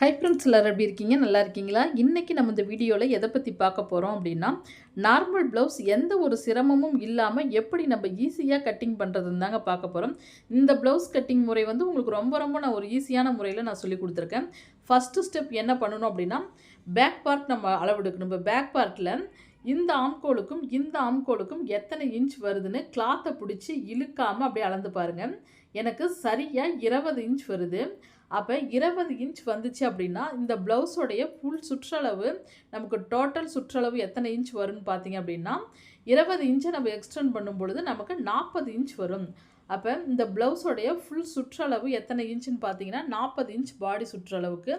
Hi friends எல்லோரும் எப்படி இருக்கீங்க? நல்லா இருக்கீங்களா? இன்றைக்கி நம்ம இந்த வீடியோவில் எதை பற்றி பார்க்க போகிறோம் அப்படின்னா நார்மல் ப்ளவுஸ் எந்த ஒரு சிரமமும் இல்லாமல் எப்படி நம்ம ஈஸியாக கட்டிங் பண்ணுறதுன்னு தாங்க பார்க்க போகிறோம் இந்த ப்ளவுஸ் கட்டிங் முறை வந்து உங்களுக்கு ரொம்ப ரொம்ப நான் ஒரு ஈஸியான முறையில் நான் சொல்லி கொடுத்துருக்கேன். ஃபஸ்ட்டு ஸ்டெப் என்ன பண்ணணும் அப்படின்னா பேக் பார்ட் நம்ம அளவெடுக்கணும். இப்போ பேக் பார்ட்டில் இந்த ஆம்கோலுக்கும் இந்த ஆம்கோலுக்கும் எத்தனை இன்ச் வருதுன்னு கிளாத்தை பிடிச்சி இழுக்காமல் அப்படியே அளந்து பாருங்கள் எனக்கு சரியாக இருபது இன்ச் வருது. அப்போ இருபது இன்ச் வந்துச்சு அப்படின்னா இந்த ப்ளவுஸோடைய ஃபுல் சுற்றளவு நமக்கு டோட்டல் சுற்றளவு எத்தனை இன்ச் வரும்னு பார்த்தீங்க அப்படின்னா இருபது இன்ச்சை நம்ம எக்ஸ்டெண்ட் பண்ணும் பொழுது நமக்கு நாற்பது இன்ச் வரும். அப்போ இந்த ப்ளவுஸோடைய ஃபுல் சுற்றளவு எத்தனை இன்ச்சுன்னு பார்த்தீங்கன்னா நாற்பது இன்ச் பாடி சுற்றளவுக்கு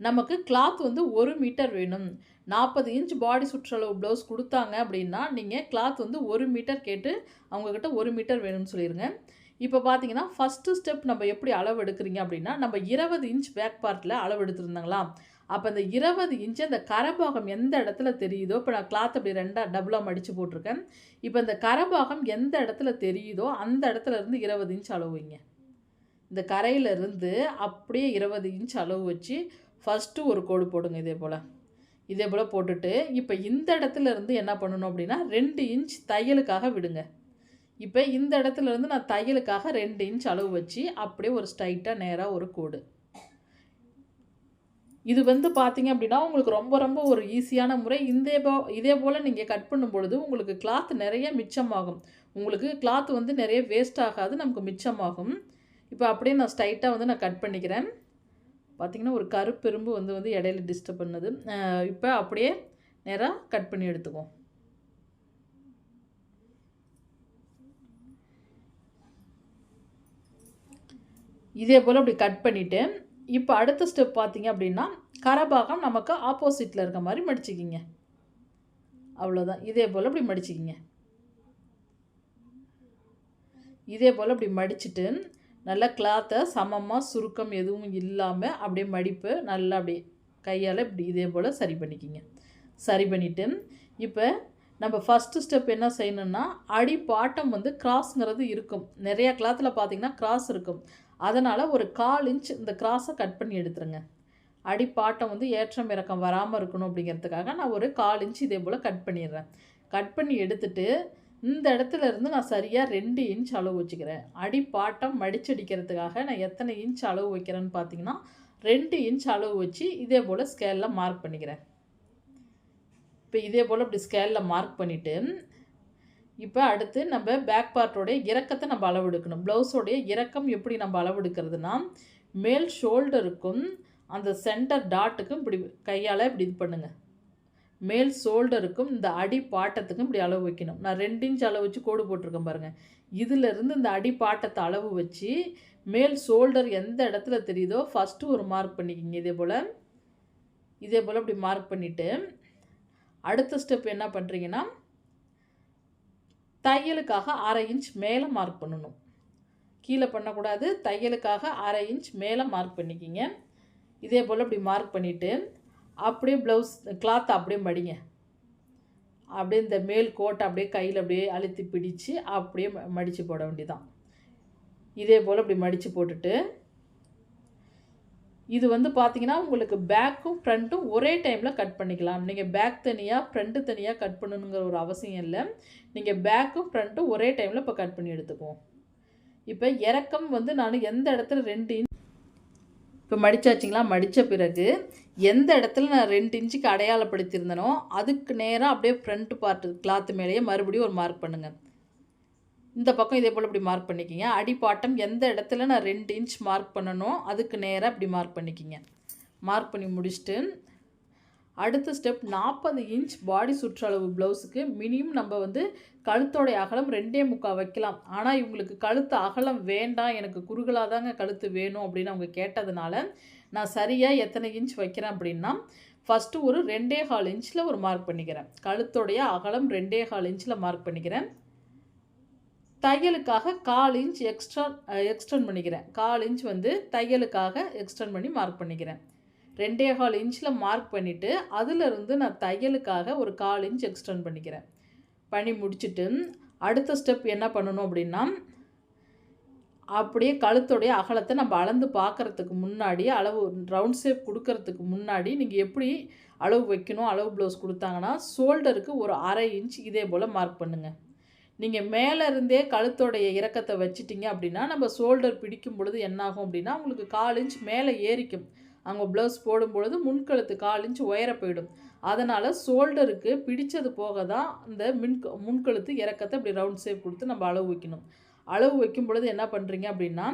நமக்கு கிளாத் வந்து ஒரு மீட்டர் வேணும். நாற்பது இன்ச் பாடி சுற்றளவு ப்ளவுஸ் கொடுத்தாங்க அப்படின்னா நீங்கள் கிளாத் வந்து ஒரு மீட்டர் கேட்டு அவங்கக்கிட்ட ஒரு மீட்டர் வேணும்னு சொல்லிடுங்க இப்போ பார்த்தீங்கன்னா ஃபஸ்ட்டு ஸ்டெப் நம்ம எப்படி அளவு எடுக்கிறீங்க அப்படின்னா நம்ம இருபது இன்ச் பேக் பார்ட்டில் அளவு எடுத்துருந்தாங்களா அப்போ அந்த இருபது இன்ச்சு அந்த கரபாகம் எந்த இடத்துல தெரியுதோ இப்போ நான் கிளாத் அப்படி ரெண்டாக டபுளாக மடித்து போட்டிருக்கேன். இப்போ இந்த கரபாகம் எந்த இடத்துல தெரியுதோ அந்த இடத்துல இருந்து இருபது இன்ச் அளவு வைங்க இந்த கரையிலேருந்து அப்படியே இருபது இன்ச் அளவு வச்சு ஃபஸ்ட்டு ஒரு கோடு போடுங்க இதே போல். இதே போல் போட்டுட்டு இப்போ இந்த இடத்துல இருந்து என்ன பண்ணணும் அப்படின்னா ரெண்டு இன்ச் தையலுக்காக விடுங்க. இப்போ இந்த இடத்துல இருந்து நான் தையலுக்காக ரெண்டு இன்ச் அளவு வச்சு அப்படியே ஒரு ஸ்ட்ரைட்டாக நேராக ஒரு கோடு. இது வந்து பார்த்தீங்க அப்படின்னா உங்களுக்கு ரொம்ப ரொம்ப ஒரு ஈஸியான முறை. இதே போ இதே போல் நீங்கள் கட் பண்ணும் பொழுது உங்களுக்கு கிளாத் நிறைய மிச்சமாகும். உங்களுக்கு கிளாத் வந்து நிறைய வேஸ்ட் ஆகாது நமக்கு மிச்சமாகும். இப்போ அப்படியே நான் ஸ்ட்ரைட்டாக வந்து நான் கட் பண்ணிக்கிறேன். பார்த்திங்கன்னா ஒரு கருப்பெரும்பு வந்து வந்து இடையில டிஸ்டர்ப் பண்ணுது. இப்போ அப்படியே நேராக கட் பண்ணி எடுத்துக்குவோம். இதே போல் அப்படி கட் பண்ணிவிட்டு இப்போ அடுத்த ஸ்டெப் பார்த்தீங்க அப்படின்னா கரபாகம் நமக்கு ஆப்போசிட்டில் இருக்க மாதிரி மடிச்சிக்கிங்க. அவ்வளோதான் இதே போல் அப்படி மடிச்சிக்கிங்க. இதே போல் அப்படி மடிச்சுட்டு நல்லா கிளாத்தை சமமாக சுருக்கம் எதுவும் இல்லாமல் அப்படியே மடிப்பு நல்லா அப்படியே கையால் இப்படி இதே போல் சரி பண்ணிக்கிங்க. சரி பண்ணிவிட்டு இப்போ நம்ம ஃபஸ்ட்டு ஸ்டெப் என்ன செய்யணும்னா அடி பாட்டம் வந்து கிராஸ்ங்கிறது இருக்கும். நிறையா கிளாத்தில் பார்த்தீங்கன்னா கிராஸ் இருக்கும். அதனால் ஒரு கால் இன்ச் இந்த கிராஸை கட் பண்ணி எடுத்துருங்க. அடிப்பாட்டம் வந்து ஏற்றம் இறக்கம் வராமல் இருக்கணும் அப்படிங்கிறதுக்காக நான் ஒரு கால் இன்ச் இதே போல் கட் பண்ணிடுறேன். கட் பண்ணி எடுத்துட்டு இந்த இடத்துல இருந்து நான் சரியாக ரெண்டு இன்ச் அளவு வச்சுக்கிறேன். அடிப்பாட்டம் மடிச்சடிக்கிறதுக்காக நான் எத்தனை இன்ச் அளவு வைக்கிறேன்னு பார்த்தீங்கன்னா ரெண்டு இன்ச் அளவு வச்சு இதே போல் ஸ்கேலில் மார்க் பண்ணிக்கிறேன். இப்போ இதே போல் இப்படி ஸ்கேலில் மார்க் பண்ணிவிட்டு இப்போ அடுத்து நம்ம பேக் பார்ட்டோடைய இறக்கத்தை நம்ம அளவெடுக்கணும். ப்ளவுஸோடைய இறக்கம் எப்படி நம்ம அளவெடுக்கிறதுனா மேல் ஷோல்டருக்கும் அந்த சென்டர் டாட்டுக்கும் இப்படி கையால் இப்படி இது பண்ணுங்கள் மேல் ஷோல்டருக்கும் இந்த அடி பாட்டத்துக்கும் இப்படி அளவு வைக்கணும். நான் ரெண்டு இன்ச் அளவு வச்சு கோடு போட்டிருக்கேன் பாருங்கள் இதிலிருந்து இந்த அடி பாட்டத்தை அளவு வச்சு மேல் ஷோல்டர் எந்த இடத்துல தெரியுதோ ஃபஸ்ட்டு ஒரு மார்க் பண்ணிக்கிங்க. இதே போல் இதே போல் இப்படி மார்க் பண்ணிவிட்டு அடுத்த ஸ்டெப் என்ன பண்ணுறீங்கன்னா தையலுக்காக அரை இன்ச் மேலே மார்க் பண்ணணும். கீழே பண்ணக்கூடாது. தையலுக்காக அரை இன்ச் மேலே மார்க் பண்ணிக்கிங்க. இதே போல் இப்படி மார்க் பண்ணிவிட்டு அப்படியே ப்ளவுஸ் கிளாத் அப்படியே மடிங்க. அப்படியே இந்த மேல் கோட்டை அப்படியே கையில் அப்படியே அழுத்தி பிடிச்சு அப்படியே மடித்து போட வேண்டியதான் இதே போல் இப்படி மடித்து போட்டுட்டு இது வந்து பார்த்தீங்கன்னா உங்களுக்கு பேக்கும் ஃப்ரண்ட்டும் ஒரே டைமில் கட் பண்ணிக்கலாம். நீங்கள் பேக் தனியாக ஃப்ரண்ட்டு தனியாக கட் பண்ணணுங்கிற ஒரு அவசியம் இல்லை. நீங்கள் பேக்கும் ஃப்ரண்ட்டும் ஒரே டைமில் இப்போ கட் பண்ணி எடுத்துக்குவோம். இப்போ இறக்கம் வந்து நான் எந்த இடத்துல ரெண்டு இன்ச் இப்போ மடித்தாச்சிங்களா மடித்த பிறகு எந்த இடத்துல நான் ரெண்டு இன்ச்சுக்கு அடையாளப்படுத்தியிருந்தனோ அதுக்கு நேராக அப்படியே ஃப்ரண்ட் பார்ட்டு கிளாத்து மேலேயே மறுபடியும் ஒரு மார்க் பண்ணுங்கள் இந்த பக்கம் இதே போல் இப்படி மார்க் பண்ணிக்கிங்க. அடிப்பாட்டம் எந்த இடத்துல நான் ரெண்டு இன்ச் மார்க் பண்ணணும் அதுக்கு நேராக இப்படி மார்க் பண்ணிக்கிங்க. மார்க் பண்ணி முடிச்சுட்டு அடுத்த ஸ்டெப் நாற்பது இன்ச் பாடி சுற்றளவு ப்ளவுஸுக்கு மினிமம் நம்ம வந்து கழுத்தோடைய அகலம் ரெண்டே முக்கால் வைக்கலாம். ஆனால் இவங்களுக்கு கழுத்து அகலம் வேண்டாம். எனக்கு குறுகலாக தாங்க கழுத்து வேணும் அப்படின்னு அவங்க கேட்டதுனால நான் சரியாக எத்தனை இன்ச் வைக்கிறேன் அப்படின்னா ஃபஸ்ட்டு ஒரு ரெண்டே கால் இன்ச்சில் ஒரு மார்க் பண்ணிக்கிறேன். கழுத்தோடைய அகலம் ரெண்டே கால் இன்ச்சில் மார்க் பண்ணிக்கிறேன். தையலுக்காக கால் இன்ச் எக்ஸ்ட்ரா எக்ஸ்டெண்ட் பண்ணிக்கிறேன். கால் இன்ச் வந்து தையலுக்காக எக்ஸ்டெண்ட் பண்ணி மார்க் பண்ணிக்கிறேன். ரெண்டே கால் இன்ச்சில் மார்க் பண்ணிவிட்டு அதிலிருந்து நான் தையலுக்காக ஒரு கால் இன்ச் எக்ஸ்டெண்ட் பண்ணிக்கிறேன். பண்ணி முடிச்சுட்டு அடுத்த ஸ்டெப் என்ன பண்ணணும் அப்படின்னா அப்படியே கழுத்துடைய அகலத்தை நம்ம அளந்து பார்க்குறதுக்கு முன்னாடி அளவு ரவுண்ட் ஷேப் கொடுக்கறதுக்கு முன்னாடி நீங்கள் எப்படி அளவு வைக்கணும் அளவு ப்ளவுஸ் கொடுத்தாங்கன்னா ஷோல்டருக்கு ஒரு அரை இன்ச் இதே போல் மார்க் பண்ணுங்கள் நீங்கள் மேலே இருந்தே கழுத்தோடைய இறக்கத்தை வச்சிட்டிங்க அப்படின்னா நம்ம ஷோல்டர் பிடிக்கும் பொழுது என்னாகும் அப்படின்னா உங்களுக்கு கால் இன்ச் மேலே ஏறிக்கும். அங்கே ப்ளவுஸ் போடும்பொழுது முன்கழுத்து கால் இன்ச் உயர போயிடும். அதனால் ஷோல்டருக்கு பிடிச்சது போக தான் இந்த மின் முன்கழுத்து இறக்கத்தை இப்படி ரவுண்ட் ஷேப் கொடுத்து நம்ம அளவு வைக்கணும். அளவு வைக்கும் பொழுது என்ன பண்ணுறீங்க அப்படின்னா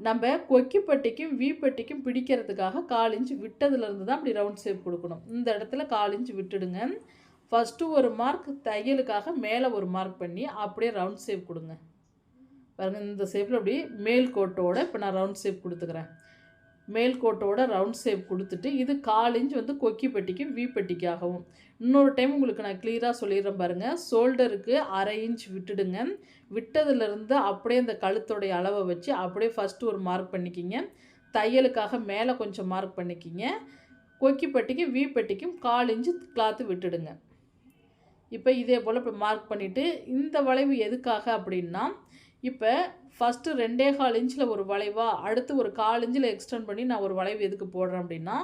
நம்ம கொக்கிப்பட்டிக்கும் வீப்பட்டிக்கும் பிடிக்கிறதுக்காக கால் இன்ச் விட்டதுலேருந்து தான் அப்படி ரவுண்ட் ஷேப் கொடுக்கணும். இந்த இடத்துல கால் இன்ச் விட்டுடுங்க. ஃபஸ்ட்டு ஒரு மார்க் தையலுக்காக மேலே ஒரு மார்க் பண்ணி அப்படியே ரவுண்ட் ஷேப் கொடுங்க. பாருங்கள் இந்த ஷேப்பில் அப்படி மேல் கோட்டோட இப்போ நான் ரவுண்ட் ஷேப் கொடுத்துக்கிறேன். மேல் கோட்டோட ரவுண்ட் ஷேப் கொடுத்துட்டு இது கால் இன்ச் வந்து கொக்கி பெட்டிக்கும் வி பெட்டிக்காகவும். இன்னொரு டைம் உங்களுக்கு நான் கிளியராக சொல்லிடுறேன் பாருங்கள் ஷோல்டருக்கு அரை இன்ச் விட்டுடுங்க. விட்டதுலேருந்து அப்படியே அந்த கழுத்தோடைய அளவை வச்சு அப்படியே ஃபஸ்ட்டு ஒரு மார்க் பண்ணிக்கிங்க. தையலுக்காக மேலே கொஞ்சம் மார்க் பண்ணிக்கிங்க. கொக்கி பெட்டிக்கும் வி பெட்டிக்கும் கால் இன்ச்சு கிளாத்து விட்டுடுங்க. இப்போ இதே போல் இப்போ மார்க் பண்ணிவிட்டு இந்த வளைவு எதுக்காக அப்படின்னா இப்போ ஃபஸ்ட்டு ரெண்டே கால் இன்ச்சில் ஒரு வளைவாக அடுத்து ஒரு கால் இன்ச்சில் எக்ஸ்டெண்ட் பண்ணி நான் ஒரு வளைவு எதுக்கு போடுறேன் அப்படின்னா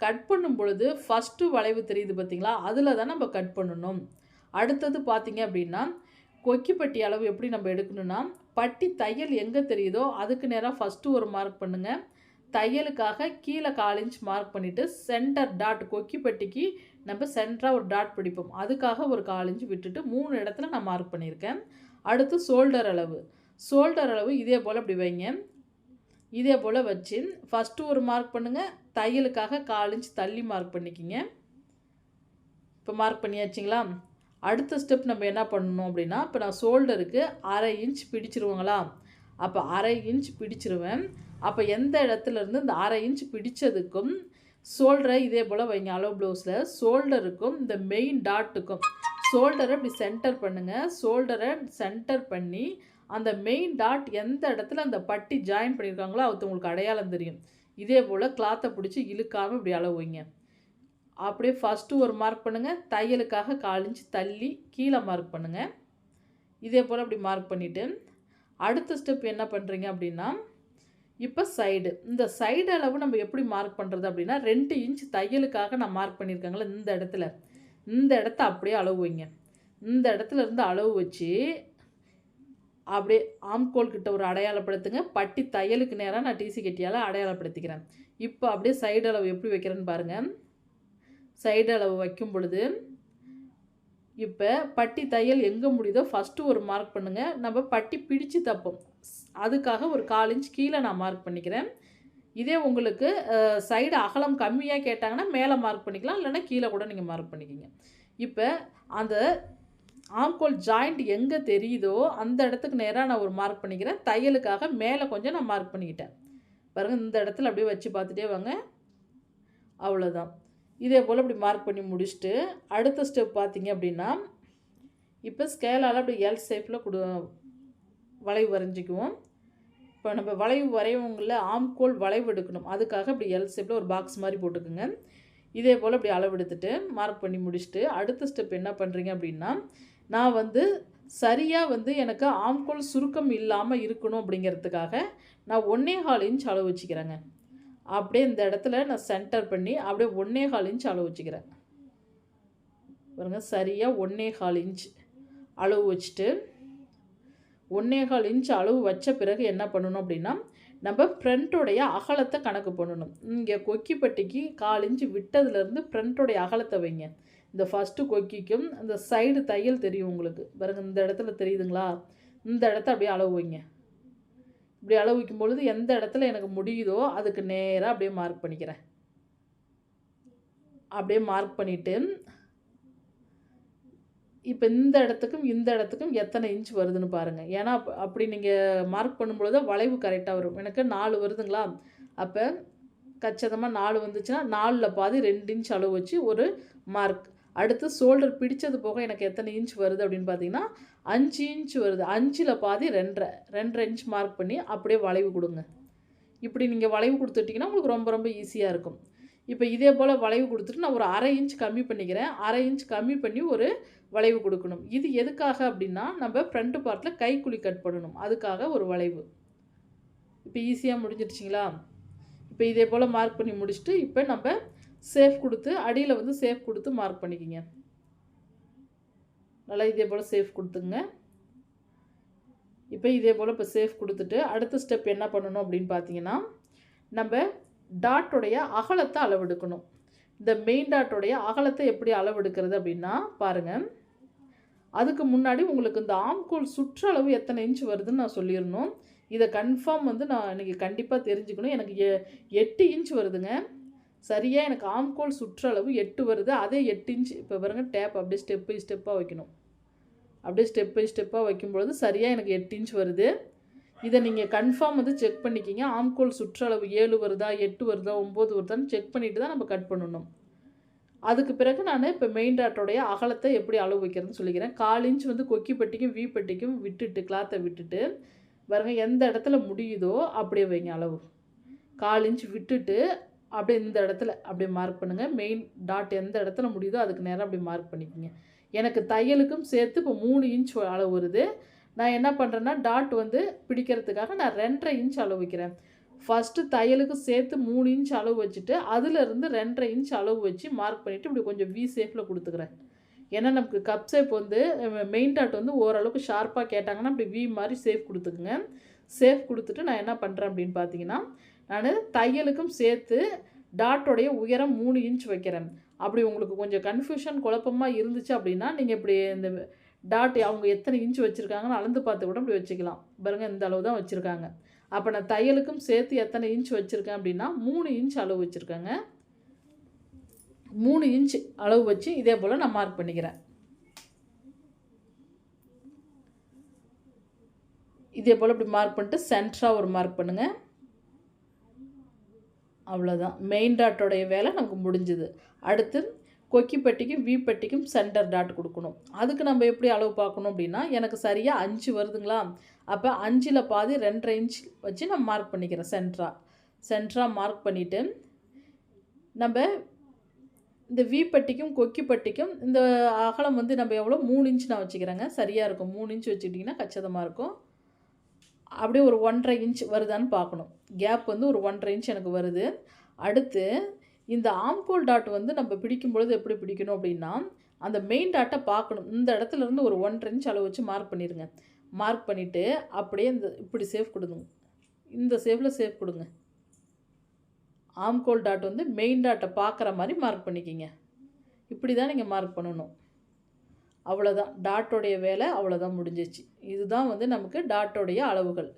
கட் பண்ணும் பொழுது ஃபஸ்ட்டு வளைவு தெரியுது பார்த்திங்களா அதில் தான் நம்ம கட் பண்ணணும். அடுத்தது பார்த்தீங்க அப்படின்னா கொக்கிப்பட்டி அளவு எப்படி நம்ம எடுக்கணும்னா பட்டி தையல் எங்கே தெரியுதோ அதுக்கு நேராக ஃபஸ்ட்டு ஒரு மார்க் பண்ணுங்கள் தையலுக்காக கீழே கால் இன்ச் மார்க் பண்ணிவிட்டு சென்டர் டாட் கொக்கிப்பட்டிக்கு நம்ம சென்டராக ஒரு டாட் பிடிப்போம். அதுக்காக ஒரு கால் இன்ச் விட்டுட்டு மூணு இடத்துல நான் மார்க் பண்ணியிருக்கேன். அடுத்து ஷோல்டர் அளவு. ஷோல்டர் அளவு இதே போல் இப்படி வைங்க. இதே போல் வச்சு ஃபஸ்ட்டு ஒரு மார்க் பண்ணுங்கள் தையலுக்காக கால் இன்ச் தள்ளி மார்க் பண்ணிக்கிங்க. இப்போ மார்க் பண்ணியாச்சிங்களா? அடுத்த ஸ்டெப் நம்ம என்ன பண்ணணும் அப்படின்னா இப்போ நான் ஷோல்டருக்கு அரை இன்ச் பிடிச்சிருவோங்களா? அப்போ அரை இன்ச் பிடிச்சிருவேன். அப்போ எந்த இடத்துல இருந்து இந்த அரை இன்ச் பிடித்ததுக்கும் ஷோல்டரை இதே போல் வைங்க. அலோ ப்ளவுஸில் ஷோல்டருக்கும் இந்த மெயின் டாட்டுக்கும் ஷோல்டரை இப்படி சென்டர் பண்ணுங்கள் ஷோல்டரை சென்டர் பண்ணி அந்த மெயின் டாட் எந்த இடத்துல அந்த பட்டி ஜாயின் பண்ணியிருக்காங்களோ அது உங்களுக்கு அடையாளம் தெரியும். இதே போல் கிளாத்தை பிடிச்சி இழுக்காமல் இப்படி அளவு வைங்க. அப்படியே ஃபஸ்ட்டு ஒரு மார்க் பண்ணுங்கள் தையலுக்காக கால் தள்ளி கீழே மார்க் பண்ணுங்கள் இதே போல் அப்படி மார்க் பண்ணிவிட்டு அடுத்த ஸ்டெப் என்ன பண்ணுறீங்க அப்படின்னா இப்போ சைடு இந்த சைடு அளவு நம்ம எப்படி மார்க் பண்ணுறது அப்படின்னா ரெண்டு இன்ச் தையலுக்காக நான் மார்க் பண்ணியிருக்காங்களே இந்த இடத்துல. இந்த இடத்த அப்படியே அளவு வைங்க. இந்த இடத்துல இருந்து அளவு வச்சு அப்படியே ஆம்கோல் கிட்ட ஒரு அடையாளப்படுத்துங்க. பட்டி தையலுக்கு நேராக நான் டிசி கட்டியால் அடையாளப்படுத்திக்கிறேன். இப்போ அப்படியே சைடு அளவு எப்படி வைக்கிறேன்னு பாருங்கள் சைடு அளவு வைக்கும் பொழுது இப்போ பட்டி தையல் எங்கே முடியுதோ ஃபஸ்ட்டு ஒரு மார்க் பண்ணுங்கள் நம்ம பட்டி பிடிச்சு தப்போம். அதுக்காக ஒரு கால் இன்ச் கீழே நான் மார்க் பண்ணிக்கிறேன். இதே உங்களுக்கு சைடு அகலம் கம்மியாக கேட்டாங்கன்னா மேலே மார்க் பண்ணிக்கலாம் இல்லைன்னா கீழே கூட நீங்கள் மார்க் பண்ணிக்கிங்க. இப்போ அந்த ஆம்கோல் ஜாயிண்ட் எங்கே தெரியுதோ அந்த இடத்துக்கு நேராக நான் ஒரு மார்க் பண்ணிக்கிறேன். தையலுக்காக மேலே கொஞ்சம் நான் மார்க் பண்ணிக்கிட்டேன். பாருங்கள் இந்த இடத்துல அப்படியே வச்சு பார்த்துட்டே வாங்க. அவ்வளோதான் இதே போல் இப்படி மார்க் பண்ணி முடிச்சுட்டு அடுத்த ஸ்டெப் பார்த்தீங்க அப்படின்னா இப்போ ஸ்கேலால் அப்படி எல் ஷேப்பில் கொடு வளைவு வரைஞ்சிக்குவோம். இப்போ நம்ம வளைவு வரைவங்களில் ஆம்கோல் வளைவு எடுக்கணும். அதுக்காக இப்படி எல் ஷேப்பில் ஒரு பாக்ஸ் மாதிரி போட்டுக்குங்க. இதே போல் இப்படி அளவு எடுத்துட்டு மார்க் பண்ணி முடிச்சுட்டு அடுத்த ஸ்டெப் என்ன பண்ணுறீங்க அப்படின்னா நான் வந்து சரியாக வந்து எனக்கு ஆம்கோல் சுருக்கம் இல்லாமல் இருக்கணும் அப்படிங்கிறதுக்காக நான் ஒன்றே கால் இன்ச் அளவு வச்சுக்கிறேங்க. அப்படியே இந்த இடத்துல நான் சென்டர் பண்ணி அப்படியே ஒன்றே கால் இன்ச் அளவு வச்சுக்கிறேன். பாருங்கள் சரியாக ஒன்றே கால் இன்ச் அளவு வச்சுட்டு ஒன்றே கால் இன்ச் அளவு வச்ச பிறகு என்ன பண்ணணும் அப்படின்னா நம்ம ஃப்ரண்ட்டோடைய அகலத்தை கணக்கு பண்ணணும். இங்கே கொக்கிப்பட்டிக்கு கால் இன்ச்சு விட்டதுலேருந்து ஃப்ரண்ட்டோடைய அகலத்தை வைங்க. இந்த ஃபஸ்ட்டு கொக்கிக்கும் இந்த சைடு தையல் தெரியும் உங்களுக்கு. பாருங்கள் இந்த இடத்துல தெரியுதுங்களா? இந்த இடத்த அப்படியே அளவு வைங்க. இப்படி அளவு வைக்கும் பொழுது எந்த இடத்துல எனக்கு முடியுதோ அதுக்கு நேராக அப்படியே மார்க் பண்ணிக்கிறேன். அப்படியே மார்க் பண்ணிவிட்டு இப்போ இந்த இடத்துக்கும் இந்த இடத்துக்கும் எத்தனை இன்ச் வருதுன்னு பாருங்கள் ஏன்னா அப்படி நீங்கள் மார்க் பண்ணும்பொழுது வளைவு கரெக்டாக வரும். எனக்கு நாலு வருதுங்களா? அப்போ கச்சிதமாக நாலு வந்துச்சுன்னா நாலில் பாதி ரெண்டு இன்ச் அளவு வச்சு ஒரு மார்க் அடுத்து ஷோல்டர் பிடிச்சது போக எனக்கு எத்தனை இன்ச் வருது அப்படின்னு பார்த்தீங்கன்னா அஞ்சு இன்ச் வருது. அஞ்சில் பாதி ரெண்டரை. ரெண்டரை இன்ச் மார்க் பண்ணி அப்படியே வளைவு கொடுங்க. இப்படி நீங்கள் வளைவு கொடுத்துட்டிங்கன்னா உங்களுக்கு ரொம்ப ரொம்ப ஈஸியாக இருக்கும். இப்போ இதே போல் வளைவு கொடுத்துட்டு நான் ஒரு அரை இன்ச் கம்மி பண்ணிக்கிறேன். அரை இன்ச் கம்மி பண்ணி ஒரு வளைவு கொடுக்கணும். இது எதுக்காக அப்படின்னா நம்ம ஃப்ரண்ட்டு பார்ட்டில் கைக்குழி கட் பண்ணணும். அதுக்காக ஒரு வளைவு. இப்போ ஈஸியாக முடிஞ்சிடுச்சிங்களா? இப்போ இதே போல் மார்க் பண்ணி முடிச்சுட்டு இப்போ நம்ம சேஃப் கொடுத்து அடியில் வந்து சேஃப் கொடுத்து மார்க் பண்ணிக்கிங்க. நல்லா இதே போல் சேஃப் கொடுத்துங்க இப்போ இதே போல் இப்போ சேஃப் கொடுத்துட்டு அடுத்த ஸ்டெப் என்ன பண்ணணும் அப்படின்னு பார்த்தீங்கன்னா நம்ம டாட்டோடைய அகலத்தை அளவெடுக்கணும். இந்த மெயின் டாட்டுடைய அகலத்தை எப்படி அளவெடுக்கிறது அப்படின்னா பாருங்கள் அதுக்கு முன்னாடி உங்களுக்கு இந்த ஆம்கோல் சுற்றளவு எத்தனை இன்ச் வருதுன்னு நான் சொல்லிடணும் இதை கன்ஃபார்ம் வந்து நான் இன்றைக்கி கண்டிப்பாக தெரிஞ்சுக்கணும். எனக்கு எ எட்டு இன்ச் வருதுங்க. சரியாக எனக்கு ஆம்கோல் சுற்றளவு எட்டு வருது. அதே எட்டு இன்ச் இப்போ பாருங்கள் டேப் அப்படியே ஸ்டெப் பை ஸ்டெப்பாக வைக்கணும். அப்படியே ஸ்டெப் பை ஸ்டெப்பாக வைக்கும்பொழுது சரியாக எனக்கு எட்டு இன்ச் வருது. இதை நீங்கள் கன்ஃபார்ம் வந்து செக் பண்ணிக்கிங்க. ஆம்கோல் சுற்றளவு ஏழு வருதா எட்டு வருதா ஒம்பது வருதான்னு செக் பண்ணிவிட்டு தான் நம்ம கட் பண்ணணும். அதுக்கு பிறகு நான் இப்போ மெயின் டாட்டோடைய அகலத்தை எப்படி அளவு வைக்கிறதுன்னு சொல்லிக்கிறேன். கால் இன்ச் வந்து கொக்கி பட்டிக்கும் வீ பட்டிக்கும் விட்டுட்டு கிளாத்தை விட்டுட்டு பாருங்க எந்த இடத்துல முடியுதோ அப்படியே வைங்க அளவு. கால் இன்ச் விட்டுட்டு அப்படியே இந்த இடத்துல அப்படியே மார்க் பண்ணுங்கள் மெயின் டாட் எந்த இடத்துல முடியுதோ அதுக்கு நேரம் அப்படி மார்க் பண்ணிக்கோங்க. எனக்கு தையலுக்கும் சேர்த்து இப்போ மூணு இன்ச் அளவு வருது. நான் என்ன பண்ணுறேன்னா டாட் வந்து பிடிக்கிறதுக்காக நான் ரெண்டரை இன்ச் அளவு வைக்கிறேன். ஃபஸ்ட்டு தையலுக்கு சேர்த்து மூணு இன்ச் அளவு வச்சுட்டு அதிலிருந்து ரெண்டரை இன்ச் அளவு வச்சு மார்க் பண்ணிவிட்டு இப்படி கொஞ்சம் வி சேஃபில் கொடுத்துக்கிறேன். ஏன்னா நமக்கு கப் சேப் வந்து மெயின் டாட் வந்து ஓரளவுக்கு ஷார்ப்பாக கேட்டாங்கன்னா அப்படி வி மாதிரி சேஃப் கொடுத்துக்குங்க. சேஃப் கொடுத்துட்டு நான் என்ன பண்ணுறேன் அப்படின்னு பார்த்தீங்கன்னா நான் தையலுக்கும் சேர்த்து டாட்டோடைய உயரம் மூணு இன்ச் வைக்கிறேன். அப்படி உங்களுக்கு கொஞ்சம் கன்ஃபியூஷன் குழப்பமாக இருந்துச்சு அப்படின்னா நீங்கள் இப்படி இந்த டாட் அவங்க எத்தனை இன்ச் வச்சுருக்காங்கன்னு அளந்து பார்த்து கூட இப்படி வச்சுக்கலாம். பாருங்க இந்த அளவு தான் வச்சுருக்காங்க. அப்போ நான் தையலுக்கும் சேர்த்து எத்தனை இன்ச் வச்சுருக்கேன் அப்படின்னா மூணு இன்ச் அளவு வச்சுருக்கேங்க. மூணு இன்ச் அளவு வச்சு இதே போல் நான் மார்க் பண்ணிக்கிறேன். இதே போல் இப்படி மார்க் பண்ணிட்டு சென்டராக ஒரு மார்க் பண்ணுங்கள் அவ்வளோதான் மெயின் டாட்டோடைய வேலை நமக்கு முடிஞ்சுது. அடுத்து கொக்கிப்பட்டிக்கு வீப்பட்டிக்கும் சென்டர் டாட் கொடுக்கணும். அதுக்கு நம்ம எப்படி அளவு பார்க்கணும் அப்படின்னா எனக்கு சரியாக அஞ்சு வருதுங்களா? அப்போ அஞ்சில் பாதி ரெண்டரை இன்ச் வச்சு நான் மார்க் பண்ணிக்கிறேன் சென்ட்ரா சென்ட்ரா மார்க் பண்ணிவிட்டு நம்ம இந்த வீப்பட்டிக்கும் கொக்கிப்பட்டிக்கும் இந்த அகலம் வந்து நம்ம எவ்வளோ? மூணு இன்ச் நான் வச்சுக்கிறேங்க. சரியாக இருக்கும். மூணு இன்ச் வச்சுக்கிட்டிங்கன்னா கச்சிதமாக இருக்கும். அப்படியே ஒரு ஒன்றரை இன்ச் வருதான்னு பார்க்கணும். கேப் வந்து ஒரு ஒன்றரை இன்ச் எனக்கு வருது. அடுத்து இந்த ஆம்கோல் டாட் வந்து நம்ம பிடிக்கும் பொழுது எப்படி பிடிக்கணும் அப்படின்னா அந்த மெயின் டாட்டை பார்க்கணும். இந்த இடத்துல இருந்து ஒரு ஒன்றரை இன்ச் அளவு வச்சு மார்க் பண்ணிடுங்க மார்க் பண்ணிவிட்டு அப்படியே இந்த இப்படி சேஃப் கொடுங்க. இந்த சேஃபில் சேஃப் கொடுங்க. ஆம்கோல் டாட் வந்து மெயின் டாட்டை பார்க்குற மாதிரி மார்க் பண்ணிக்கிங்க. இப்படி தான் நீங்கள் மார்க் பண்ணணும் அவ்வளோதான் டாட்டோடைய வேலை அவ்வளோதான் முடிஞ்சிச்சு. இதுதான் வந்து நமக்கு டாட்டோடைய அளவுகள்.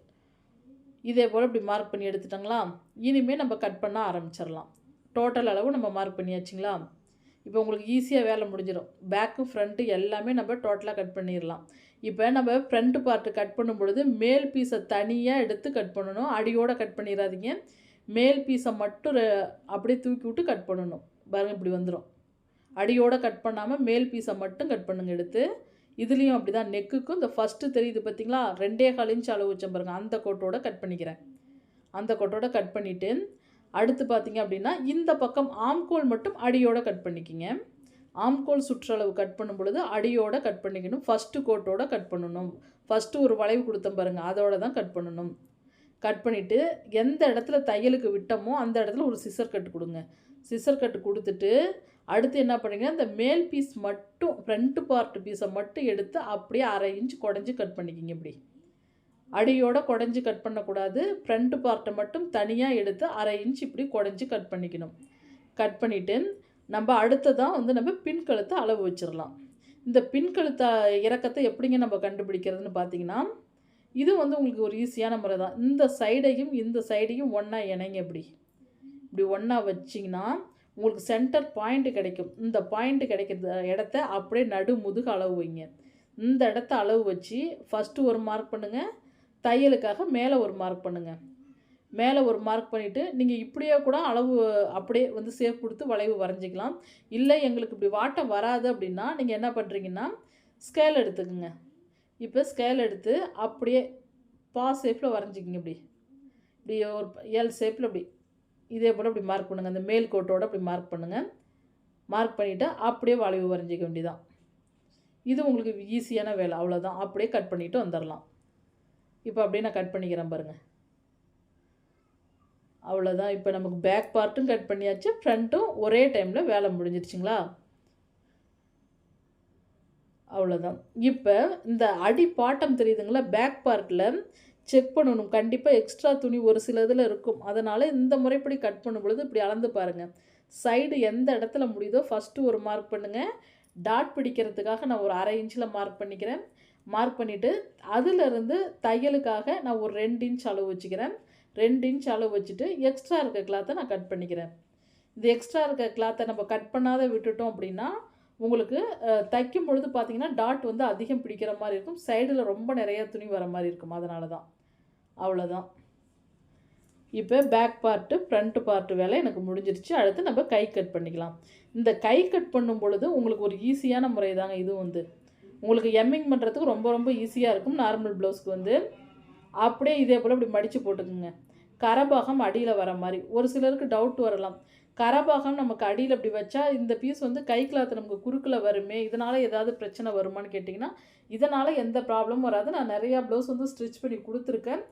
இதே போல் இப்படி மார்க் பண்ணி எடுத்துட்டோங்களா? இனிமேல் நம்ம கட் பண்ண ஆரம்பிச்சிடலாம். டோட்டல் அளவு நம்ம மார்க் பண்ணியாச்சுங்களா? இப்போ உங்களுக்கு ஈஸியாக வேலை முடிஞ்சிடும் பேக்கு ஃப்ரண்ட்டு எல்லாமே நம்ம டோட்டலாக கட் பண்ணிடலாம் இப்போ நம்ம ஃப்ரண்ட்டு பார்ட்டு கட் பண்ணும் பொழுது மேல் பீஸை தனியாக எடுத்து கட் பண்ணணும். அடியோடு கட் பண்ணிடாதீங்க மேல் பீஸை மட்டும் அப்படியே தூக்கி விட்டு கட் பண்ணணும். பாருங்கள் இப்படி வந்துடும் அடியோடு கட் பண்ணாமல் மேல் பீஸை மட்டும் கட் பண்ணுங்கள் எடுத்து. இதுலேயும் அப்படி தான் நெக்குக்கும் இந்த ஃபஸ்ட்டு தெரியுது பார்த்தீங்களா ரெண்டே கால் இன்ச் அளவு வச்சேன் பாருங்கள் அந்த கோட்டோட கட் பண்ணிக்கிறேன். அந்த கோட்டோட கட் பண்ணிவிட்டு அடுத்து பார்த்தீங்க அப்படின்னா இந்த பக்கம் ஆம்கோல் மட்டும் அடியோட கட் பண்ணிக்கிங்க. ஆம்கோல் சுற்றளவு கட் பண்ணும் பொழுது அடியோட கட் பண்ணிக்கணும். ஃபஸ்ட்டு கோட்டோட கட் பண்ணணும். ஃபஸ்ட்டு ஒரு வளைவு கொடுத்தோம் பாருங்கள் அதோட தான் கட் பண்ணணும். கட் பண்ணிவிட்டு எந்த இடத்துல தையலுக்கு விட்டோமோ அந்த இடத்துல ஒரு சிசர் கட்டு கொடுங்க. சிசர் கட்டு கொடுத்துட்டு அடுத்து என்ன பண்ணுறீங்கன்னா இந்த மேல் பீஸ் மட்டும் ஃப்ரண்ட் பார்ட் பீஸை மட்டும் எடுத்து அப்படியே அரை இன்ச் குடஞ்சி கட் பண்ணிக்கிங்க இப்படி. அடியோட குடஞ்சி கட் பண்ணக்கூடாது. ஃப்ரண்ட் பார்ட்டை மட்டும் தனியாக எடுத்து அரை இன்ச் இப்படி குடஞ்சி கட் பண்ணிக்கணும். கட் பண்ணிவிட்டு நம்ம அடுத்ததான் வந்து நம்ம பின் கழுத்தை அளவு வச்சிடலாம் இந்த பின் கழுத்த இறக்கத்தை எப்படிங்க நம்ம கண்டுபிடிக்கிறதுன்னு பார்த்தீங்கன்னா இது வந்து உங்களுக்கு ஒரு ஈஸியான முறை தான் இந்த சைடையும் இந்த சைடையும் ஒன்றா இணைங்க இப்படி. இப்படி ஒன்றா வச்சிங்கன்னா உங்களுக்கு சென்டர் பாயிண்ட்டு கிடைக்கும். இந்த பாயிண்ட்டு கிடைக்கிற இடத்த அப்படியே நடு முதுகு அளவு வைங்க. இந்த இடத்த அளவு வச்சு ஃபஸ்ட்டு ஒரு மார்க் பண்ணுங்கள் தையலுக்காக மேலே ஒரு மார்க் பண்ணுங்கள் மேலே ஒரு மார்க் பண்ணிவிட்டு நீங்கள் இப்படியே கூட அளவு அப்படியே வந்து சேஃப் கொடுத்து வளைவு வரைஞ்சிக்கலாம். இல்லை எங்களுக்கு இப்படி வாட்டம் வராது அப்படின்னா நீங்கள் என்ன பண்ணுறீங்கன்னா ஸ்கேல் எடுத்துக்கோங்க. இப்போ ஸ்கேல் எடுத்து அப்படியே பா ஷேப்பில் வரைஞ்சிக்கிங்க இப்படி. இப்படி ஒரு எல் ஷேப்பில் இப்படி இதே போல் இப்படி மார்க் பண்ணுங்கள் அந்த மேல் கோட்டோட அப்படி மார்க் பண்ணுங்கள் மார்க் பண்ணிவிட்டு அப்படியே வளைவு வரைஞ்சிக்க வேண்டியதான் இது உங்களுக்கு ஈஸியான வேலை. அவ்வளோதான் அப்படியே கட் பண்ணிவிட்டு வந்துடலாம் இப்போ அப்படியே நான் கட் பண்ணிக்கிறேன் பாருங்கள் அவ்வளோதான் இப்போ நமக்கு பேக் பார்ட்டும் கட் பண்ணியாச்சு ஃப்ரண்ட்டும் ஒரே டைமில் வேலை முடிஞ்சிருச்சுங்களா அவ்வளோதான் இப்போ இந்த அடி பாட்டம் தெரியுதுங்களா? பேக் பார்ட்டில் செக் பண்ணணும். கண்டிப்பாக எக்ஸ்ட்ரா துணி ஒரு சில இதில் இருக்கும். அதனால் இந்த முறைப்படி கட் பண்ணும் பொழுது இப்படி அளந்து பாருங்கள் சைடு எந்த இடத்துல முடியுதோ ஃபஸ்ட்டு ஒரு மார்க் பண்ணுங்கள் டாட் பிடிக்கிறதுக்காக நான் ஒரு அரை இன்ச்சில் மார்க் பண்ணிக்கிறேன். மார்க் பண்ணிவிட்டு அதிலிருந்து தையலுக்காக நான் ஒரு ரெண்டு இன்ச் அளவு வச்சுக்கிறேன். ரெண்டு இன்ச் அளவு வச்சுட்டு எக்ஸ்ட்ரா இருக்க கிளாத்தை நான் கட் பண்ணிக்கிறேன். இந்த எக்ஸ்ட்ரா இருக்க கிளாத்தை நம்ம கட் பண்ணாத விட்டுட்டோம் அப்படின்னா உங்களுக்கு தைக்கும் பொழுது பார்த்தீங்கன்னா டாட் வந்து அதிகம் பிடிக்கிற மாதிரி இருக்கும். சைடில் ரொம்ப நிறைய துணி வர மாதிரி இருக்கும். அதனால தான் அவ்வளோதான் இப்போ பேக் பார்ட்டு ஃப்ரண்ட் பார்ட்டு வேலை எனக்கு முடிஞ்சிருச்சு. அடுத்து நம்ம கை கட் பண்ணிக்கலாம். இந்த கை கட் பண்ணும் பொழுது உங்களுக்கு ஒரு ஈஸியான முறை தாங்க இது வந்து உங்களுக்கு எம்மிங் பண்ணுறதுக்கு ரொம்ப ரொம்ப ஈஸியாக இருக்கும். நார்மல் ப்ளவுஸ்க்கு வந்து அப்படியே இதே போல் இப்படி மடித்து போட்டுக்குங்க. கரபாகம் அடியில் வர மாதிரி. ஒரு சிலருக்கு டவுட் வரலாம். கரபாகம் நமக்கு அடியில் இப்படி வச்சா இந்த பீஸ் வந்து கை கிளாத்து நமக்கு குறுக்கில் வருமே இதனால் ஏதாவது பிரச்சனை வருமான்னு கேட்டிங்கன்னா இதனால் எந்த ப்ராப்ளமும் வராது நான் நிறையா ப்ளவுஸ் வந்து ஸ்டிச் பண்ணி கொடுத்துருக்கேன்.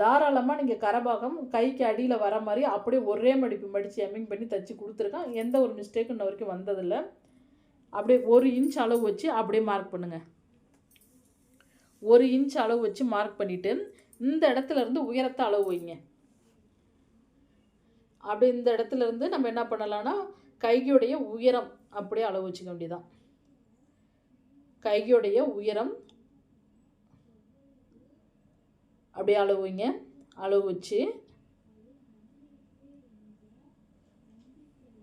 தாராளமாக நீங்கள் கரபாகம் கைக்கு அடியில் வர மாதிரி அப்படியே ஒரே மடிப்பு மடித்து எம்மிங் பண்ணி தச்சு கொடுத்துருக்கேன். எந்த ஒரு மிஸ்டேக்கும் இன்ன வரைக்கும் வந்ததில்லை. அப்படியே ஒரு இன்ச் அளவு வச்சு அப்படியே மார்க் பண்ணுங்கள் ஒரு இன்ச் அளவு வச்சு மார்க் பண்ணிவிட்டு இந்த இடத்துல இருந்து உயரத்தை அளவு வைங்க. அப்படி இந்த இடத்துல இருந்து நம்ம என்ன பண்ணலான்னா கைகியுடைய உயரம் அப்படியே அளவு வச்சுக்க வேண்டியதான் கைகியுடைய உயரம் அப்படியே அளவுங்க அளவு வச்சு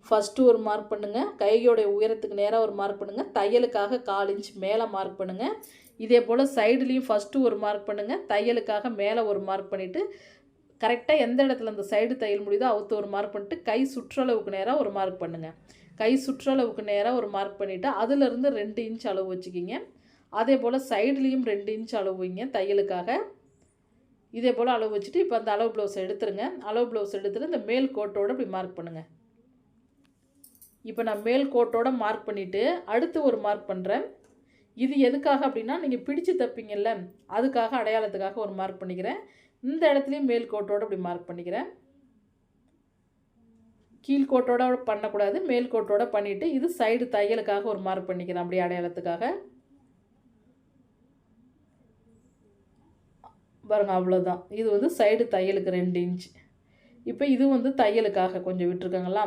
ஃபஸ்ட்டு ஒரு மார்க் பண்ணுங்கள் கையோடைய உயரத்துக்கு நேராக ஒரு மார்க் பண்ணுங்கள் தையலுக்காக கால் இன்ச் மேலே மார்க் பண்ணுங்கள் இதே போல் சைடுலேயும் ஃபஸ்ட்டு ஒரு மார்க் பண்ணுங்கள் தையலுக்காக மேலே ஒரு மார்க் பண்ணிவிட்டு கரெக்டாக எந்த இடத்துல அந்த சைடு தையல் முடியுதோ அவுத்து ஒரு மார்க் பண்ணிட்டு கை சுற்றளவுக்கு நேராக ஒரு மார்க் பண்ணுங்கள் கை சுற்றளவுக்கு நேராக ஒரு மார்க் பண்ணிவிட்டு அதிலிருந்து ரெண்டு இன்ச் அளவு வச்சுக்கிங்க. அதே போல் சைடுலேயும் ரெண்டு இன்ச் அளவு வைங்க தையலுக்காக. இதே போல் அளவு வச்சுட்டு இப்போ அந்த அளவு ப்ளவுஸ் எடுத்துருங்க. அளவு ப்ளவுஸ் எடுத்துகிட்டு இந்த மேல் கோட்டோட இப்படி மார்க் பண்ணுங்கள் இப்போ நான் மேல் கோட்டோட மார்க் பண்ணிவிட்டு அடுத்து ஒரு மார்க் பண்ணுறேன் இது எதுக்காக அப்படின்னா நீங்கள் பிடிச்சு தப்பிங்கல்ல அதுக்காக அடையாளத்துக்காக ஒரு மார்க் பண்ணிக்கிறேன். இந்த இடத்துலையும் மேல் கோட்டோட இப்படி மார்க் பண்ணிக்கிறேன். கீழ்கோட்டோட பண்ணக்கூடாது மேல் கோட்டோட பண்ணிவிட்டு இது சைடு தையலுக்காக ஒரு மார்க் பண்ணிக்கிறேன் அப்படியே அடையாளத்துக்காக. பாருங்க அவ்வளோதான் இது வந்து சைடு தையலுக்கு ரெண்டு இன்ச் இப்போ இது வந்து தையலுக்காக கொஞ்சம் விட்டுருக்காங்களா?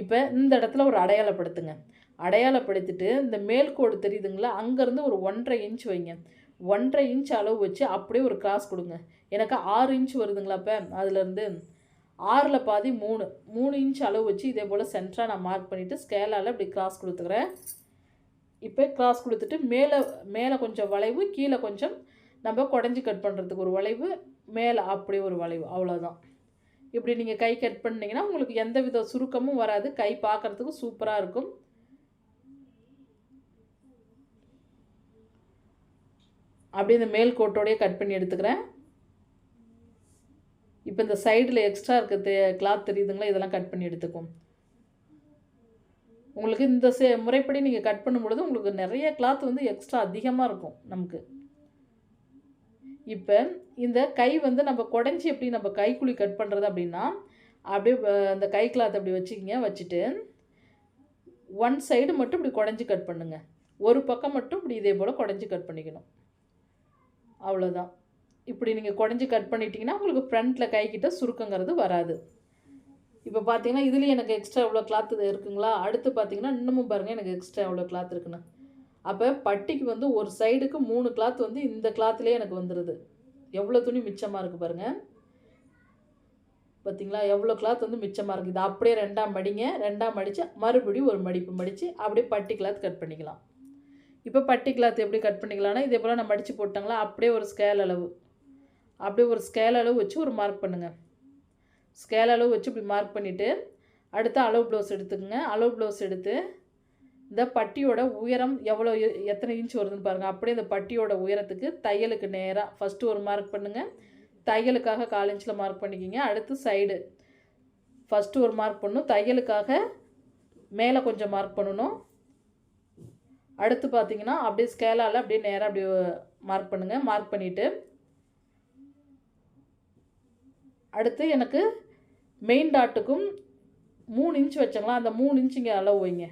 இப்போ இந்த இடத்துல ஒரு அடையாளப்படுத்துங்க. அடையாளப்படுத்திட்டு இந்த மேல் கோடு தெரியுதுங்களா? அங்கேருந்து ஒரு ஒன்றரை இன்ச் வைங்க. ஒன்றரை இன்ச் அளவு வச்சு அப்படியே ஒரு கிராஸ் கொடுங்க. எனக்கு ஆறு இன்ச் வருதுங்களா இப்போ? அதுலேருந்து ஆறில் பாதி மூணு. மூணு இன்ச் அளவு வச்சு இதே போல் சென்டராக நான் மார்க் பண்ணிவிட்டு ஸ்கேலால் இப்படி கிராஸ் கொடுத்துக்கிறேன். இப்போ கிராஸ் கொடுத்துட்டு மேலே மேலே கொஞ்சம் வளைவு கீழே கொஞ்சம் நம்ம குடஞ்சி கட் பண்ணுறதுக்கு ஒரு வளைவு மேலே அப்படி ஒரு வளைவு. அவ்வளோதான் இப்படி நீங்கள் கை கட் பண்ணிங்கன்னா உங்களுக்கு எந்த வித சுருக்கமும் வராது. கை பார்க்குறதுக்கு சூப்பராக இருக்கும். அப்படியே இந்த மேல் கோட்டோடையே கட் பண்ணி எடுத்துக்கிறேன். இப்போ இந்த சைடில் எக்ஸ்ட்ரா இருக்க கிளாத் தெரியுதுங்களா? இதெல்லாம் கட் பண்ணி எடுத்துக்கும் உங்களுக்கு இந்த சே முறைப்படி நீங்கள் கட் பண்ணும்பொழுது உங்களுக்கு நிறைய கிளாத் வந்து எக்ஸ்ட்ரா அதிகமாக இருக்கும் நமக்கு. இப்போ இந்த கை வந்து நம்ம குடஞ்சி எப்படி நம்ம கைக்குழி கட் பண்ணுறது அப்படின்னா அப்படியே அந்த கை கிளாத் அப்படி வச்சுக்கிங்க வச்சுட்டு ஒன் சைடு மட்டும் இப்படி குடஞ்சி கட் பண்ணுங்க. ஒரு பக்கம் மட்டும் இப்படி இதே போல் குடஞ்சி கட் பண்ணிக்கணும். அவ்வளோதான் இப்படி நீங்கள் குடஞ்சி கட் பண்ணிட்டீங்கன்னா உங்களுக்கு ஃப்ரண்ட்டில் கைக்கிட்ட சுருக்கங்கிறது வராது. இப்போ பார்த்தீங்கன்னா இதுலேயும் எனக்கு எக்ஸ்ட்ரா எவ்வளோ கிளாத் இருக்குங்களா? அடுத்து பார்த்தீங்கன்னா இன்னமும் பாருங்கள் எனக்கு எக்ஸ்ட்ரா எவ்வளோ கிளாத் இருக்குண்ணா அப்போ பட்டிக்கு வந்து ஒரு சைடுக்கு மூணு கிளாத் வந்து இந்த கிளாத்லேயே எனக்கு வந்துடுது எவ்வளோ துணி மிச்சமாக இருக்குது பாருங்கள் பார்த்தீங்களா எவ்வளோ கிளாத் வந்து மிச்சமாக இருக்குது இது அப்படியே ரெண்டாம் மடிங்க ரெண்டாம் மடித்து மறுபடியும் ஒரு மடிப்பு மடித்து அப்படியே பட்டி கிளாத் கட் பண்ணிக்கலாம். இப்போ பட்டி கிளாத் எப்படி கட் பண்ணிக்கலாம்னா இதே போல் நான் மடித்து போட்டாங்களா? அப்படியே ஒரு ஸ்கேல் அளவு. அப்படியே ஒரு ஸ்கேல் அளவு வச்சு ஒரு மார்க் பண்ணுங்கள் ஸ்கேல் அளவு வச்சு இப்படி மார்க் பண்ணிவிட்டு அடுத்து அளவு ப்ளவுஸ் எடுத்துக்கோங்க. அளவு ப்ளவுஸ் எடுத்து இந்த பட்டியோட உயரம் எவ்வளோ எத்தனை இன்ச் வருதுன்னு பாருங்கள் அப்படியே இந்த பட்டியோட உயரத்துக்கு தையலுக்கு நேராக ஃபஸ்ட்டு ஒரு மார்க் பண்ணுங்கள் தையலுக்காக கால் இன்ச்சில் மார்க் பண்ணிக்கிங்க. அடுத்து சைடு ஃபஸ்ட்டு ஒரு மார்க் பண்ணணும். தையலுக்காக மேலே கொஞ்சம் மார்க் பண்ணணும். அடுத்து பார்த்தீங்கன்னா அப்படியே ஸ்கேலால் அப்படியே நேராக அப்படியே மார்க் பண்ணுங்கள் மார்க் பண்ணிவிட்டு அடுத்து எனக்கு மெயின் டாட்டுக்கும் மூணு இன்ச் வச்சங்களா அந்த மூணு இன்ச் இங்கே அளவு வைங்க.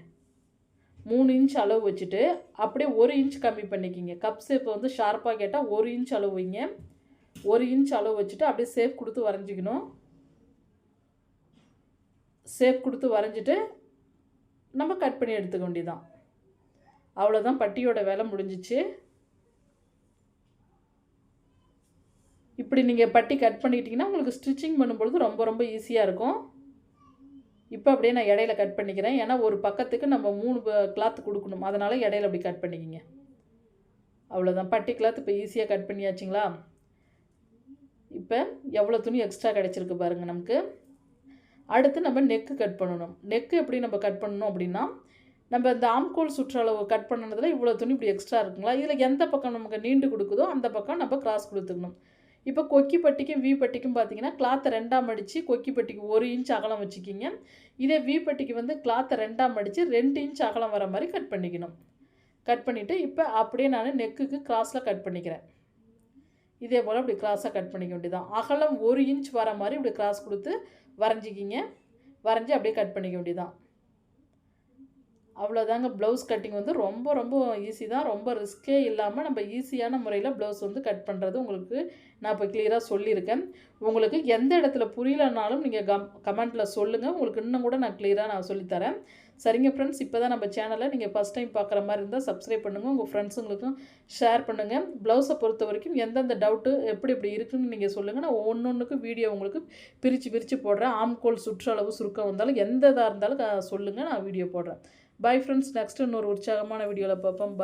மூணு இன்ச் அளவு வச்சுட்டு அப்படியே ஒரு இன்ச் கம்மி பண்ணிக்கிங்க. கப் ஷேப் வந்து ஷார்ப்பாக கேட்டால் ஒரு இன்ச் அளவு வைங்க. ஒரு இன்ச் அளவு வச்சுட்டு அப்படியே சேஃப் கொடுத்து வரைஞ்சிக்கணும். சேஃப் கொடுத்து வரைஞ்சிட்டு நம்ம கட் பண்ணி எடுத்துக்க வேண்டியதான் அவ்வளோதான் பட்டியோட வேலை முடிஞ்சிச்சு. இப்படி நீங்கள் பட்டி கட் பண்ணிக்கிட்டிங்கன்னா உங்களுக்கு ஸ்டிச்சிங் பண்ணும்பொழுது ரொம்ப ரொம்ப ஈஸியாக இருக்கும். இப்போ அப்படியே நான் இடையில கட் பண்ணிக்கிறேன். ஏன்னா ஒரு பக்கத்துக்கு நம்ம மூணு கிளாத் கொடுக்கணும். அதனால் இடையில அப்படி கட் பண்ணிக்கிங்க. அவ்வளோதான் பட்டி கிளாத் இப்போ ஈஸியாக கட் பண்ணியாச்சுங்களா? இப்போ எவ்வளோ துணி எக்ஸ்ட்ரா கிடச்சிருக்கு பாருங்கள் நமக்கு. அடுத்து நம்ம நெக்கு கட் பண்ணணும். நெக்கு எப்படி நம்ம கட் பண்ணணும் அப்படின்னா நம்ம இந்த ஆம்கோல் சுற்றளவு கட் பண்ணதில் இவ்வளோ துணி இப்படி எக்ஸ்ட்ரா இருக்குங்களா? இதில் எந்த பக்கம் நமக்கு நீண்டு கொடுக்குதோ அந்த பக்கம் நம்ம கிராஸ் கொடுத்துக்கணும். இப்போ கொக்கி பட்டிக்கும் வி பட்டிக்கும் பார்த்தீங்கன்னா கிளாத்தை ரெண்டாம் அடித்து கொக்கி பட்டிக்கு ஒரு இன்ச் அகலம் வச்சுக்கிங்க. இதே வி பட்டிக்கு வந்து கிளாத்தை ரெண்டாம் அடித்து ரெண்டு இன்ச் அகலம் வர மாதிரி கட் பண்ணிக்கணும். கட் பண்ணிவிட்டு இப்போ அப்படியே நான் நெக்குக்கு கிராஸில் கட் பண்ணிக்கிறேன். இதே போல் இப்படி கிராஸாக கட் பண்ணிக்க வேண்டியதான் அகலம் ஒரு இன்ச் வர மாதிரி இப்படி கிராஸ் கொடுத்து வரைஞ்சிக்கிங்க. வரைஞ்சி அப்படியே கட் பண்ணிக்க வேண்டியதான் அவ்வளோதாங்க ப்ளவுஸ் கட்டிங் வந்து ரொம்ப ரொம்ப ஈஸி தான். ரொம்ப ரிஸ்க்கே இல்லாமல் நம்ம ஈஸியான முறையில் ப்ளவுஸ் வந்து கட் பண்ணுறது உங்களுக்கு நான் இப்போ கிளியராக சொல்லியிருக்கேன். உங்களுக்கு எந்த இடத்துல புரியலனாலும் நீங்கள் கம் கமெண்ட்டில் சொல்லுங்கள் உங்களுக்கு இன்னும் கூட நான் கிளியராக நான் சொல்லித்தரேன். சரிங்க ஃப்ரெண்ட்ஸ் இப்போ தான் நம்ம சேனலை நீங்கள் ஃபஸ்ட் டைம் பார்க்குற மாதிரி இருந்தால் சப்ஸ்கிரைப் பண்ணுங்கள் உங்கள் ஃப்ரெண்ட்ஸுங்களுக்கும் ஷேர் பண்ணுங்கள் ப்ளவுஸை பொறுத்த வரைக்கும் எந்தெந்த டவுட்டு எப்படி எப்படி இருக்குன்னு நீங்கள் சொல்லுங்கள் நான் ஒன்று ஒன்றுக்கும் வீடியோ உங்களுக்கு பிரித்து பிரித்து போடுறேன். ஆம்கோல் சுற்றளவு சுருக்கம் வந்தாலும் எந்த இதாக இருந்தாலும் சொல்லுங்கள் நான் வீடியோ போடுறேன். பை ஃப்ரெண்ட்ஸ் நெக்ஸ்ட் இன்னொரு உற்சாகமான வீடியோவில் பார்ப்போம். பை